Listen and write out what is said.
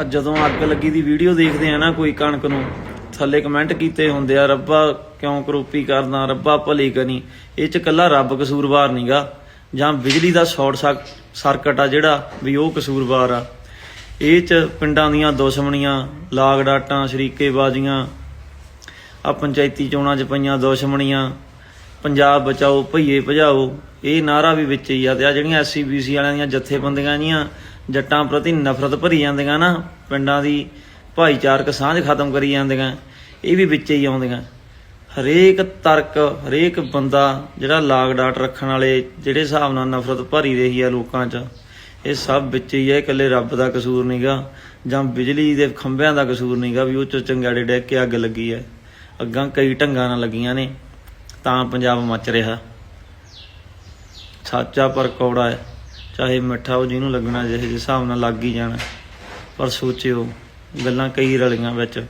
ਅੱਜ ਜਦੋਂ ਅੱਗ ਲੱਗੀ ਦੀ ਵੀਡੀਓ ਦੇਖਦੇ ਆ ਨਾ ਕੋਈ ਕਣਕ ਨੂੰ, ਥੱਲੇ ਕਮੈਂਟ ਕੀਤੇ ਹੁੰਦੇ ਆ, ਰੱਬਾ ਕਿਉਂ ਕਰੋਪੀ ਕਰਦਾ, ਰੱਬਾ ਭਲੀ ਕਰੀ। ਇਹ ਚ ਕੱਲਾ ਰੱਬ ਕਸੂਰਵਾਰ ਨਹੀਂਗਾ ਜਾਂ ਬਿਜਲੀ ਦਾ ਸ਼ਾਰਟ ਸਰਕਟ ਆ ਜਿਹੜਾ ਵੀ ਉਹ ਕਸੂਰਵਾਰ ਆ। ਇਹ ਚ ਪਿੰਡਾਂ ਦੀਆਂ ਦੁਸ਼ਮਣੀਆਂ ਲਾਗ ਡਾਟਾਂ ਸ਼ਰੀਕੇ ਬਾਜ਼ੀਆਂ ਆ ਪੰਚਾਇਤੀ ਚੋਣਾਂ 'ਚ ਪਈਆਂ ਦੁਸ਼ਮਣੀਆਂ, ਪੰਜਾਬ ਬਚਾਓ, ਭਈਏ ਭਜਾਓ, ਇਹ ਨਾਰਾ ਵੀ ਵਿੱਚ ਹੀ ਆ ਤੇ ਆ ਜਿਹੜੀਆਂ ਐਸਸੀ ਬੀਸੀ ਵਾਲਿਆਂ ਦੀਆਂ ਜਥੇਬੰਦੀਆਂ ਜੀਆਂ ਜੱਟਾਂ ਪ੍ਰਤੀ ਨਫ਼ਰਤ ਭਰੀ ਜਾਂਦੀਆਂ ਨਾ, ਪਿੰਡਾਂ ਦੀ ਭਾਈਚਾਰਕ ਸਾਂਝ ਖਤਮ ਕਰੀ ਜਾਂਦੀਆਂ, ਇਹ ਵੀ ਵਿੱਚ ਹੀ ਆਉਂਦੀਆਂ। ਹਰੇਕ ਤਰਕ, ਹਰੇਕ ਬੰਦਾ ਜਿਹੜਾ ਲਾਗ ਡਾਟ ਰੱਖਣ ਵਾਲੇ, ਜਿਹੜੇ ਹਿਸਾਬ ਨਾਲ ਨਫ਼ਰਤ ਭਰੀ ਰਹੀ ਆ ਲੋਕਾਂ 'ਚ, ਇਹ ਸਭ ਵਿੱਚ ਹੀ ਹੈ ਇਕੱਲੇ ਰੱਬ ਦਾ ਕਸੂਰ ਨਹੀਂਗਾ ਜਾਂ ਬਿਜਲੀ ਦੇ ਖੰਭਿਆਂ ਦਾ ਕਸੂਰ ਨਹੀਂਗਾ ਵੀ ਉਹ 'ਚ ਚੰਗਾੜੇ ਡਿੱਗ ਕੇ ਅੱਗ ਲੱਗੀ ਹੈ ਅੱਗਾਂ ਕਈ ਢੰਗਾਂ ਨਾਲ ਲੱਗੀਆਂ ਨੇ, ਤਾਂ ਪੰਜਾਬ ਮੱਚ ਰਿਹਾ। ਸੱਚਾ ਪਰ ਕੌੜਾ ਹੈ। ਚਾਹੇ ਮਿੱਠਾ ਉਹ ਜਿਹਨੂੰ ਲੱਗਣਾ ਜਿਹੇ ਜਿਹੇ ਹਿਸਾਬ ਨਾਲ ਲੱਗ ਹੀ ਜਾਣਾ, ਪਰ ਸੋਚਿਓ, ਗੱਲਾਂ ਕਈ ਰਲੀਆਂ ਵਿੱਚ।